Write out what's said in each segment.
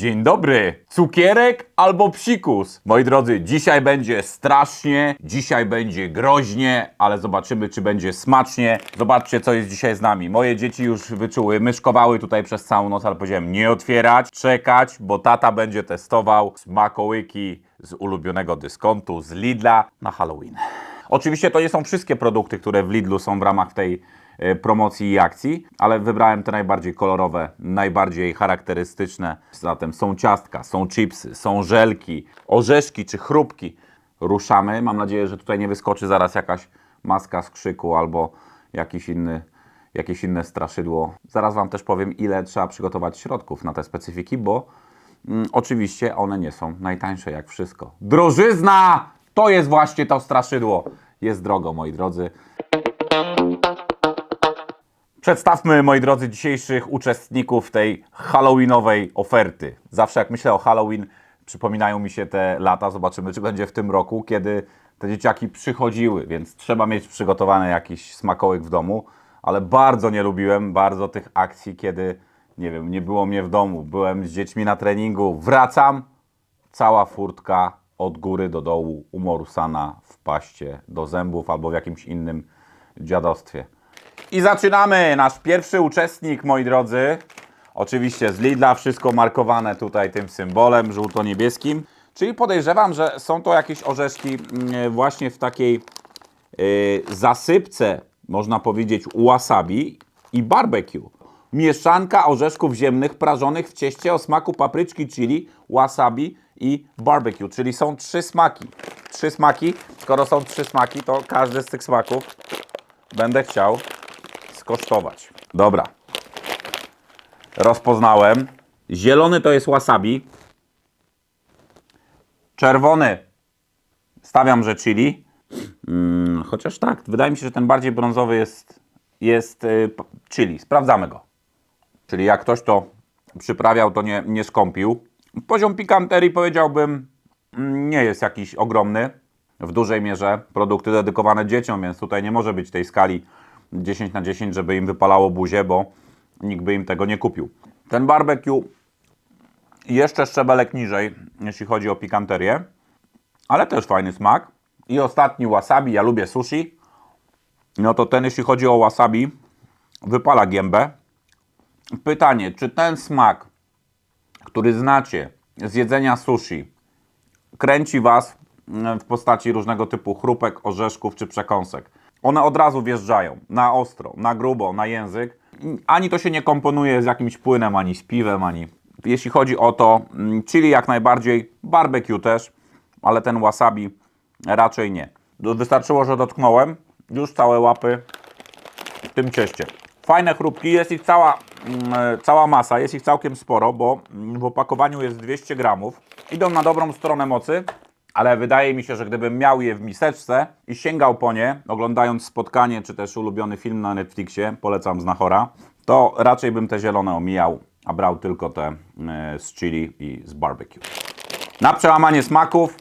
Dzień dobry! Cukierek albo psikus? Moi drodzy, dzisiaj będzie strasznie, dzisiaj będzie groźnie, ale zobaczymy, czy będzie smacznie. Zobaczcie, co jest dzisiaj z nami. Moje dzieci już wyczuły, myszkowały tutaj przez całą noc, ale powiedziałem nie otwierać, czekać, bo tata będzie testował smakołyki z ulubionego dyskontu, z Lidla na Halloween. Oczywiście to nie są wszystkie produkty, które w Lidlu są w ramach tej promocji i akcji, ale wybrałem te najbardziej kolorowe, najbardziej charakterystyczne. Zatem są ciastka, są chipsy, są żelki, orzeszki czy chrupki. Ruszamy. Mam nadzieję, że tutaj nie wyskoczy zaraz jakaś maska z krzyku albo jakiś inny, jakieś inne straszydło. Zaraz Wam też powiem, ile trzeba przygotować środków na te specyfiki, bo mm, oczywiście one nie są najtańsze jak wszystko. Drożyzna! To jest właśnie to straszydło. Jest drogo, moi drodzy. Przedstawmy, moi drodzy, dzisiejszych uczestników tej halloweenowej oferty. Zawsze jak myślę o Halloween, przypominają mi się te lata. Zobaczymy, czy będzie w tym roku, kiedy te dzieciaki przychodziły, więc trzeba mieć przygotowany jakiś smakołyk w domu. Ale bardzo nie lubiłem bardzo tych akcji, kiedy, nie wiem, nie było mnie w domu. Byłem z dziećmi na treningu, wracam, cała furtka od góry do dołu umorusana w paście do zębów albo w jakimś innym dziadostwie. I zaczynamy! Nasz pierwszy uczestnik, moi drodzy. Oczywiście z Lidla, wszystko markowane tutaj tym symbolem żółto-niebieskim. Czyli podejrzewam, że są to jakieś orzeszki mm, właśnie w takiej y, zasypce, można powiedzieć, wasabi i barbecue. Mieszanka orzeszków ziemnych prażonych w cieście o smaku papryczki chili, wasabi i barbecue. Czyli są trzy smaki. Trzy smaki. Skoro są trzy smaki, to każdy z tych smaków będę chciał skosztować. Dobra. Rozpoznałem. Zielony to jest wasabi. Czerwony stawiam, że chili. Mm, chociaż tak, wydaje mi się, że ten bardziej brązowy jest, jest y, chili. Sprawdzamy go. Czyli jak ktoś to przyprawiał, to nie, nie skąpił. Poziom pikanterii powiedziałbym mm, nie jest jakiś ogromny. W dużej mierze produkty dedykowane dzieciom, więc tutaj nie może być tej skali 10 na 10, żeby im wypalało buzię, bo nikt by im tego nie kupił. Ten barbecue jeszcze szczebelek niżej, jeśli chodzi o pikanterię, ale też fajny smak. I ostatni wasabi, ja lubię sushi. No to ten, jeśli chodzi o wasabi, wypala gębę. Pytanie, czy ten smak, który znacie z jedzenia sushi, kręci Was w postaci różnego typu chrupek, orzeszków czy przekąsek. One od razu wjeżdżają na ostro, na grubo, na język. Ani to się nie komponuje z jakimś płynem, ani z piwem, ani... Jeśli chodzi o to, mm, chili jak najbardziej, barbecue też, ale ten wasabi raczej nie. Wystarczyło, że dotknąłem, już całe łapy w tym cieście. Fajne chrupki, jest ich cała, mm, e, cała masa, jest ich całkiem sporo, bo mm, w opakowaniu jest 200 gramów. Idą na dobrą stronę mocy, ale wydaje mi się, że gdybym miał je w miseczce i sięgał po nie, oglądając spotkanie czy też ulubiony film na Netflixie, polecam Znachora, to raczej bym te zielone omijał, a brał tylko te e, z chili i z barbecue. Na przełamanie smaków,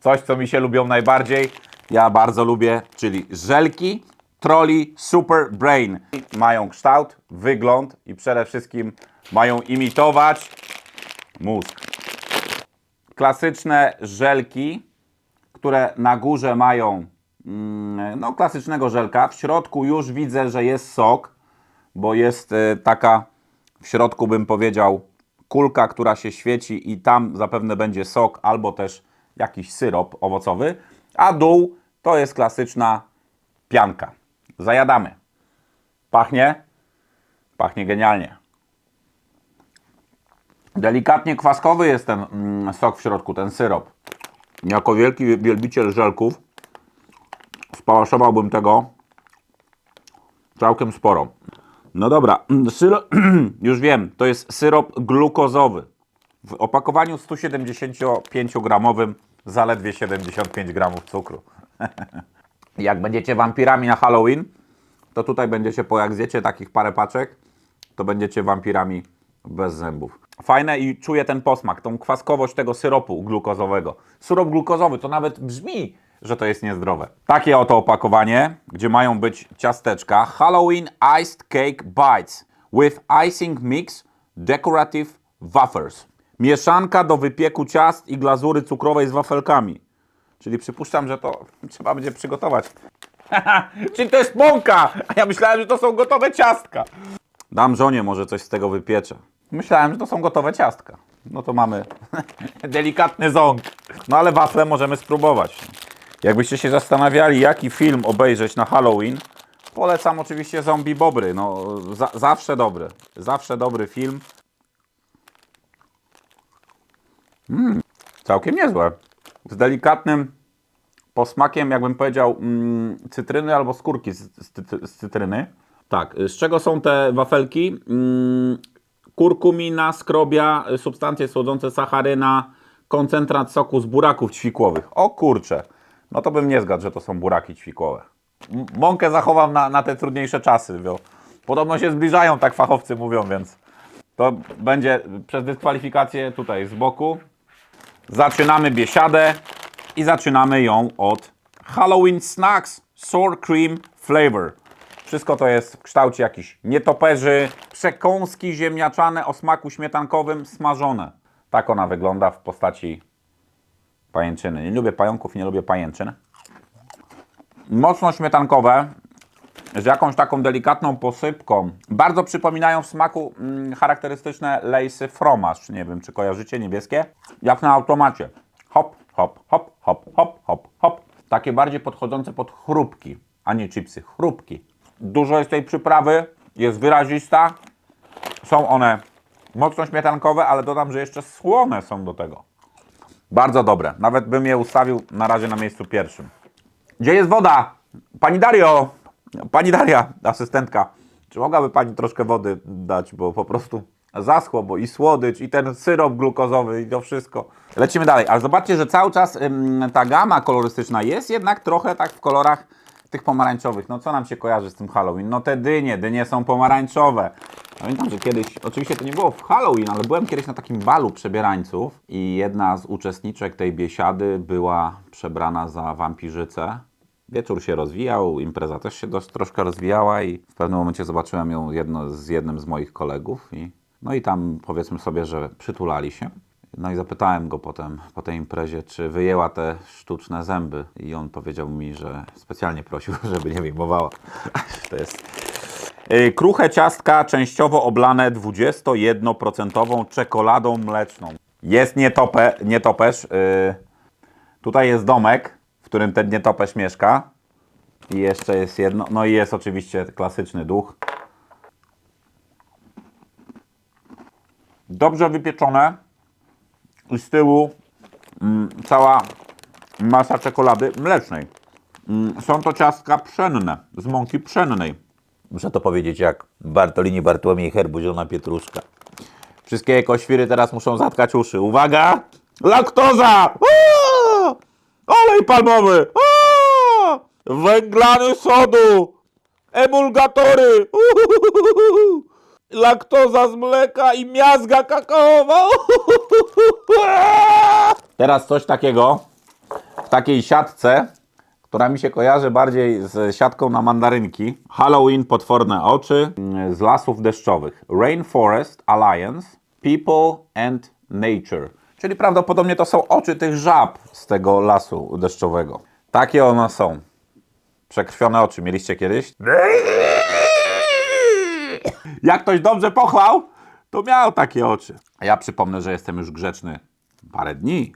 coś co mi się lubią najbardziej, ja bardzo lubię, czyli żelki Trolli Super Brain. Mają kształt, wygląd i przede wszystkim mają imitować mózg. Klasyczne żelki, które na górze mają mm, no, klasycznego żelka. W środku już widzę, że jest sok, bo jest y, taka w środku bym powiedział kulka, która się świeci i tam zapewne będzie sok albo też jakiś syrop owocowy, a dół to jest klasyczna pianka. Zajadamy. Pachnie? Pachnie genialnie. Delikatnie kwaskowy jest ten mm, sok w środku, ten syrop. Jako wielki wielbiciel żelków spałaszowałbym tego całkiem sporo. No dobra, syro... już wiem, to jest syrop glukozowy. W opakowaniu 175-gramowym zaledwie 75 gramów cukru. Jak będziecie wampirami na Halloween, to tutaj będziecie, po jak zjecie takich parę paczek, to będziecie wampirami bez zębów. Fajne i czuję ten posmak, tą kwaskowość tego syropu glukozowego. Syrop glukozowy to nawet brzmi, że to jest niezdrowe. Takie oto opakowanie, gdzie mają być ciasteczka. Halloween Iced Cake Bites. with icing mix decorative wafers. Mieszanka do wypieku ciast i glazury cukrowej z wafelkami. Czyli przypuszczam, że to trzeba będzie przygotować. Czyli to jest mąka! A ja myślałem, że to są gotowe ciastka. Dam żonie, może coś z tego wypiecze. Myślałem, że to są gotowe ciastka. No to mamy delikatny ząg. No ale wafle możemy spróbować. Jakbyście się zastanawiali, jaki film obejrzeć na Halloween, polecam oczywiście Zombie Bobry. No, za, zawsze dobry. Zawsze dobry film. Mm, całkiem niezłe. Z delikatnym posmakiem, jakbym powiedział, mm, cytryny albo skórki z, z, z cytryny. Tak, z czego są te wafelki? Mm, kurkumina, skrobia, y, substancje słodzące, sacharyna, koncentrat soku z buraków ćwikłowych. O kurcze, no to bym nie zgadł, że to są buraki ćwikłowe. Mąkę zachowam na, na te trudniejsze czasy, bo podobno się zbliżają, tak fachowcy mówią, więc to będzie przez dyskwalifikację tutaj z boku. Zaczynamy biesiadę i zaczynamy ją od Halloween Snacks Sour Cream Flavor. Wszystko to jest w kształcie jakichś nietoperzy, przekąski ziemniaczane o smaku śmietankowym, smażone. Tak ona wygląda w postaci pajęczyny. Nie lubię pająków, nie lubię pajęczyn. Mocno śmietankowe, z jakąś taką delikatną posypką. Bardzo przypominają w smaku mm, charakterystyczne lejsy fromage. Nie wiem, czy kojarzycie, niebieskie? Jak na automacie. Hop, hop, hop, hop, hop, hop, hop. Takie bardziej podchodzące pod chrupki, a nie chipsy. Chrupki. Dużo jest tej przyprawy, jest wyrazista. Są one mocno śmietankowe, ale dodam, że jeszcze słone są do tego. Bardzo dobre. Nawet bym je ustawił na razie na miejscu pierwszym. Gdzie jest woda? Pani Dario! Pani Daria, asystentka. Czy mogłaby Pani troszkę wody dać, bo po prostu zaschło, bo i słodycz, i ten syrop glukozowy, i to wszystko. Lecimy dalej, ale zobaczcie, że cały czas ym, ta gama kolorystyczna jest jednak trochę tak w kolorach tych pomarańczowych. No co nam się kojarzy z tym Halloween? No te dynie, dynie są pomarańczowe. Pamiętam, że kiedyś, oczywiście to nie było w Halloween, ale byłem kiedyś na takim balu przebierańców i jedna z uczestniczek tej biesiady była przebrana za wampirzycę. Wieczór się rozwijał, impreza też się dość troszkę rozwijała i w pewnym momencie zobaczyłem ją jedno, z jednym z moich kolegów i no i tam powiedzmy sobie, że przytulali się. No i zapytałem go potem po tej imprezie, czy wyjęła te sztuczne zęby i on powiedział mi, że specjalnie prosił, żeby nie wyjmowała. To jest Y, Kruche ciastka częściowo oblane 21% czekoladą mleczną. Jest nietope, nietoperz. y, Tutaj jest domek, w którym ten nietoperz mieszka. I jeszcze jest jedno. No i jest oczywiście klasyczny duch. Dobrze wypieczone. I z tyłu mm, cała masa czekolady mlecznej. Mm, Są to ciastka pszenne, z mąki pszennej. Muszę to powiedzieć jak Bartolini Bartłomiej Herbuziona Pietruszka. Wszystkie ekoświry teraz muszą zatkać uszy. Uwaga! Laktoza! Aaa! Olej palmowy! Aaa! Węglany sodu! Emulgatory! Uhuhuhu! Laktoza z mleka i miazga kakaowa! Teraz coś takiego w takiej siatce, która mi się kojarzy bardziej z siatką na mandarynki. Halloween Potworne Oczy z lasów deszczowych. Rainforest Alliance, People and Nature. Czyli prawdopodobnie to są oczy tych żab z tego lasu deszczowego. Takie one są. Przekrwione oczy. Mieliście kiedyś? Jak ktoś dobrze pochwał, to miał takie oczy. A ja przypomnę, że jestem już grzeczny parę dni.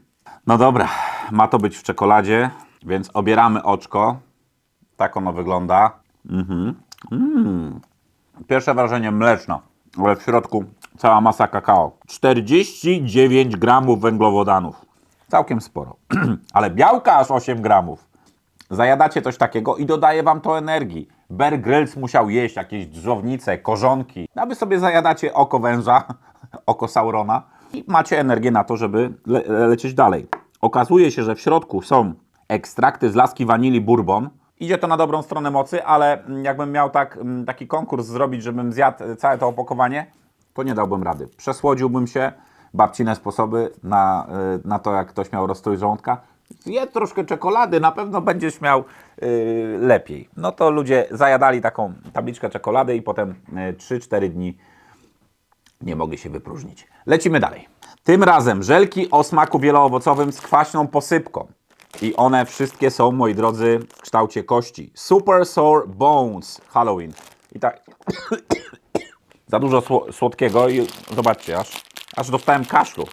No dobra, ma to być w czekoladzie, więc obieramy oczko. Tak ono wygląda. Mhm. Mm. Pierwsze wrażenie mleczno, ale w środku cała masa kakao. 49 gramów węglowodanów. Całkiem sporo. ale białka aż 8 gramów. Zajadacie coś takiego i dodaje wam to energii. Bear Grylls musiał jeść jakieś drżownice, korzonki. A wy sobie zajadacie oko węża, oko Saurona i macie energię na to, żeby le lecieć dalej. Okazuje się, że w środku są ekstrakty z laski wanilii bourbon. Idzie to na dobrą stronę mocy, ale jakbym miał tak, taki konkurs zrobić, żebym zjadł całe to opakowanie, to nie dałbym rady. Przesłodziłbym się, babcine sposoby na, y, na to, jak ktoś miał rozstój żołądka. Zjedz troszkę czekolady, na pewno będziesz miał yy, lepiej. No to ludzie zajadali taką tabliczkę czekolady i potem yy, 3-4 dni nie mogli się wypróżnić. Lecimy dalej. Tym razem żelki o smaku wieloowocowym z kwaśną posypką. I one wszystkie są, moi drodzy, w kształcie kości. Super Sour Bones Halloween. I tak... Za dużo sło- słodkiego i zobaczcie, aż, aż dostałem kaszlu.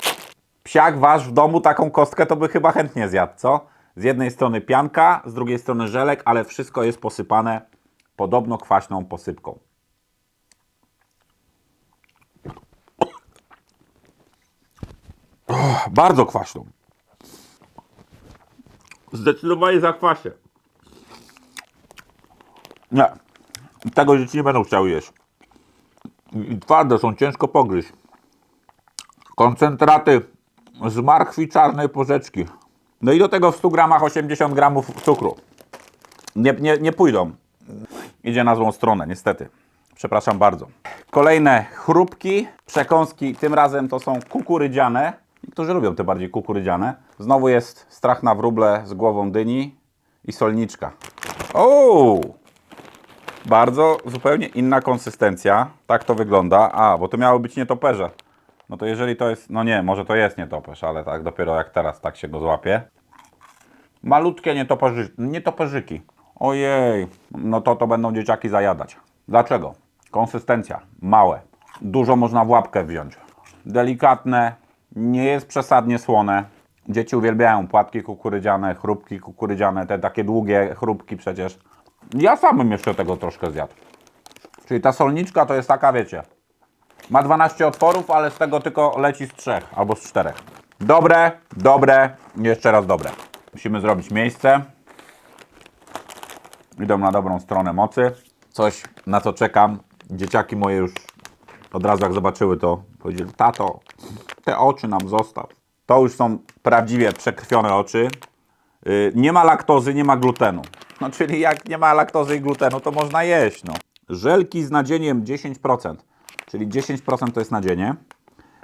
Psiak wasz w domu taką kostkę to by chyba chętnie zjadł, co? Z jednej strony pianka, z drugiej strony żelek, ale wszystko jest posypane podobno kwaśną posypką. Och, bardzo kwaśną. Zdecydowanie za kwasie. Nie. Tego dzieci nie będą chciały jeść. I twarde są, ciężko pogryźć. Koncentraty z marchwi czarnej porzeczki. No i do tego w 100 gramach 80 gramów cukru. Nie, nie, nie pójdą. Idzie na złą stronę, niestety. Przepraszam bardzo. Kolejne chrupki, przekąski, tym razem to są kukurydziane. Niektórzy lubią te bardziej kukurydziane. Znowu jest strach na wróble z głową dyni i solniczka. O! Bardzo zupełnie inna konsystencja. Tak to wygląda. A, bo to miało być nietoperze. No to jeżeli to jest, no nie, może to jest nietoperz, ale tak dopiero jak teraz tak się go złapie. Malutkie nietoperzy, nietoperzyki. Ojej, no to to będą dzieciaki zajadać. Dlaczego? Konsystencja, małe. Dużo można w łapkę wziąć. Delikatne, nie jest przesadnie słone. Dzieci uwielbiają płatki kukurydziane, chrupki kukurydziane, te takie długie chrupki przecież. Ja sam bym jeszcze tego troszkę zjadł. Czyli ta solniczka to jest taka, wiecie, ma 12 otworów, ale z tego tylko leci z trzech albo z czterech. Dobre, dobre, jeszcze raz dobre. Musimy zrobić miejsce. Idą na dobrą stronę mocy. Coś, na co czekam. Dzieciaki moje już od razu jak zobaczyły to, powiedzieli, tato, te oczy nam zostaw. To już są prawdziwie przekrwione oczy. Yy, nie ma laktozy, nie ma glutenu. No czyli jak nie ma laktozy i glutenu, to można jeść. No. Żelki z nadzieniem 10%, czyli 10% to jest nadzienie.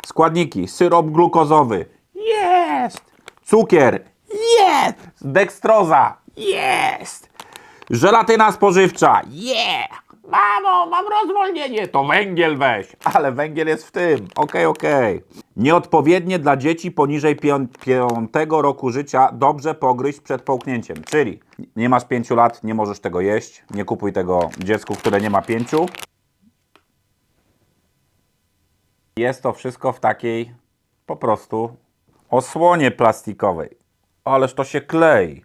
Składniki: syrop glukozowy. Jest! Cukier. Jest! Dekstroza. Jest! Żelatyna spożywcza. Yeah! Mamo, mam rozwolnienie. To węgiel weź. Ale węgiel jest w tym. Okej, okej. Nieodpowiednie dla dzieci poniżej 5 roku życia dobrze pogryźć przed połknięciem. Czyli nie masz 5 lat, nie możesz tego jeść. Nie kupuj tego dziecku, które nie ma 5. Jest to wszystko w takiej po prostu osłonie plastikowej. Ależ to się klei.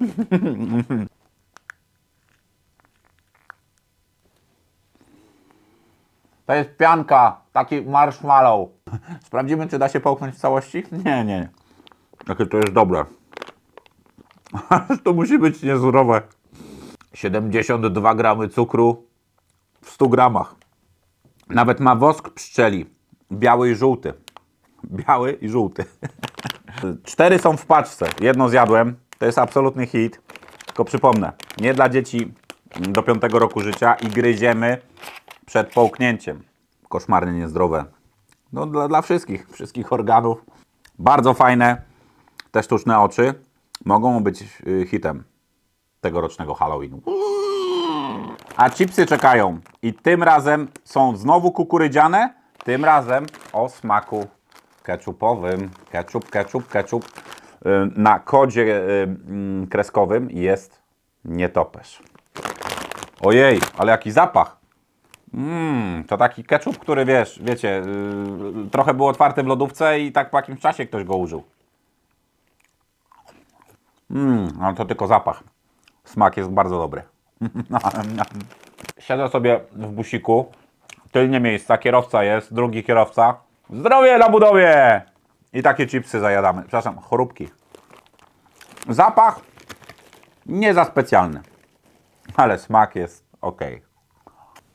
To jest pianka, taki marshmallow. Sprawdzimy, czy da się połknąć w całości? Nie, nie. Jakie to jest dobre. to musi być niezdrowe. 72 gramy cukru w 100 gramach. Nawet ma wosk pszczeli. Biały i żółty. Biały i żółty. Cztery są w paczce. Jedno zjadłem. To jest absolutny hit. Tylko przypomnę, nie dla dzieci do 5 roku życia i gryziemy przed połknięciem. Koszmarnie niezdrowe. No dla, dla wszystkich, wszystkich organów. Bardzo fajne. Te sztuczne oczy mogą być y, hitem tegorocznego Halloweenu. A chipsy czekają. I tym razem są znowu kukurydziane. Tym razem o smaku ketchupowym. Ketchup, ketchup, ketchup. Y, Na kodzie y, mm, kreskowym jest nietoperz. Ojej, ale jaki zapach. Mmm, to taki ketchup, który wiesz, wiecie, yy, trochę był otwarty w lodówce i tak po jakimś czasie ktoś go użył. Mmm, ale to tylko zapach. Smak jest bardzo dobry. Siedzę sobie w busiku, tylnie miejsca, kierowca jest, drugi kierowca. Zdrowie na budowie! I takie chipsy zajadamy. Przepraszam, chorób,ki Zapach nie za specjalny, ale smak jest ok.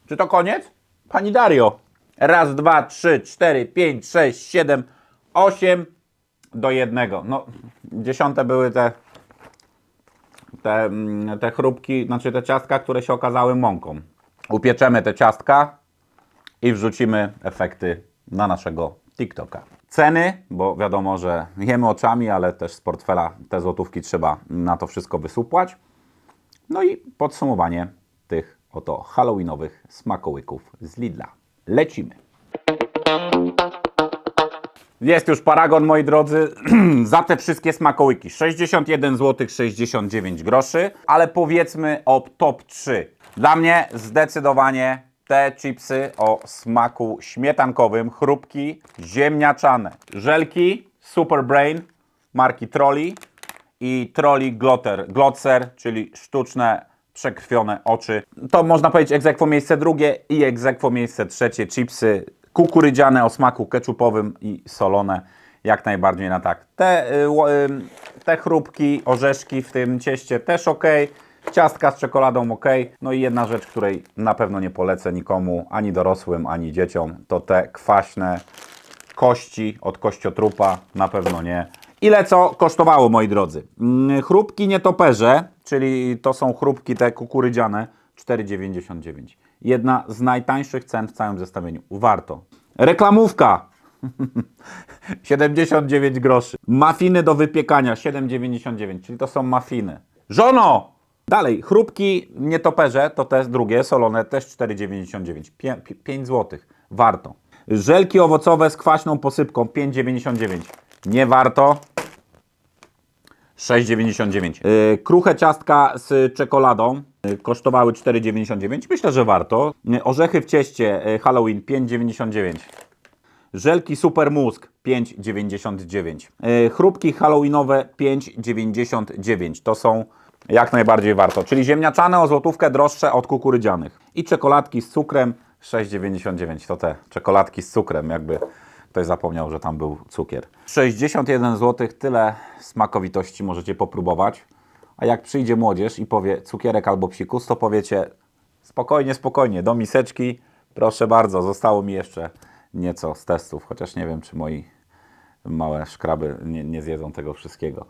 Czy to koniec? Pani Dario. Raz, dwa, trzy, cztery, pięć, sześć, siedem, osiem do jednego. No, dziesiąte były te, te, mm, te chrupki, znaczy te ciastka, które się okazały mąką. Upieczemy te ciastka i wrzucimy efekty na naszego TikToka. Ceny, bo wiadomo, że jemy oczami, ale też z portfela te złotówki trzeba na to wszystko wysupłać. No i podsumowanie tych oto halloweenowych smakołyków z Lidla. Lecimy. Jest już paragon, moi drodzy, za te wszystkie smakołyki. 61 zł 69 groszy, ale powiedzmy o top 3. Dla mnie zdecydowanie te chipsy o smaku śmietankowym, chrupki, ziemniaczane, żelki Super Brain marki Trolli i Trolli Glotter, Glotzer, czyli sztuczne przekrwione oczy. To można powiedzieć egzekwo miejsce drugie i egzekwo miejsce trzecie. Chipsy kukurydziane o smaku keczupowym i solone. Jak najbardziej na tak. Te, y, y, te chrupki, orzeszki w tym cieście też ok. Ciastka z czekoladą ok. No i jedna rzecz, której na pewno nie polecę nikomu, ani dorosłym, ani dzieciom, to te kwaśne kości od kościotrupa, na pewno nie. Ile co kosztowało, moi drodzy? Mm, Chrupki nietoperze, czyli to są chrupki te kukurydziane, 4,99. Jedna z najtańszych cen w całym zestawieniu. Warto. Reklamówka 79 groszy. Mafiny do wypiekania 7,99, czyli to są mafiny. Żono! Dalej, chrupki nietoperze, to też drugie, solone, też 4,99. 5 zł. Warto. Żelki owocowe z kwaśną posypką 5,99. Nie warto. 6,99. Yy, kruche ciastka z czekoladą yy, kosztowały 4,99. Myślę, że warto. Yy, orzechy w cieście Halloween 5,99. Żelki Super Musk 5,99. Yy, chrupki halloweenowe 5,99. To są jak najbardziej warto. Czyli ziemniaczane o złotówkę droższe od kukurydzianych. I czekoladki z cukrem 6,99. To te czekoladki z cukrem, jakby ktoś zapomniał, że tam był cukier. 61 zł, tyle smakowitości możecie popróbować. A jak przyjdzie młodzież i powie cukierek albo psikus, to powiecie spokojnie, spokojnie, do miseczki, proszę bardzo, zostało mi jeszcze nieco z testów, chociaż nie wiem, czy moi małe szkraby nie, nie zjedzą tego wszystkiego.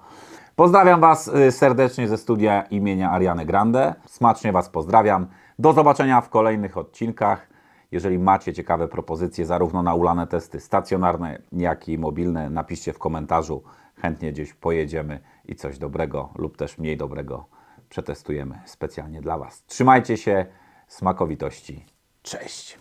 Pozdrawiam Was y, serdecznie ze studia imienia Ariany Grande. Smacznie Was pozdrawiam. Do zobaczenia w kolejnych odcinkach. Jeżeli macie ciekawe propozycje, zarówno na ulane testy stacjonarne, jak i mobilne, napiszcie w komentarzu. Chętnie gdzieś pojedziemy i coś dobrego lub też mniej dobrego przetestujemy specjalnie dla Was. Trzymajcie się, smakowitości. Cześć!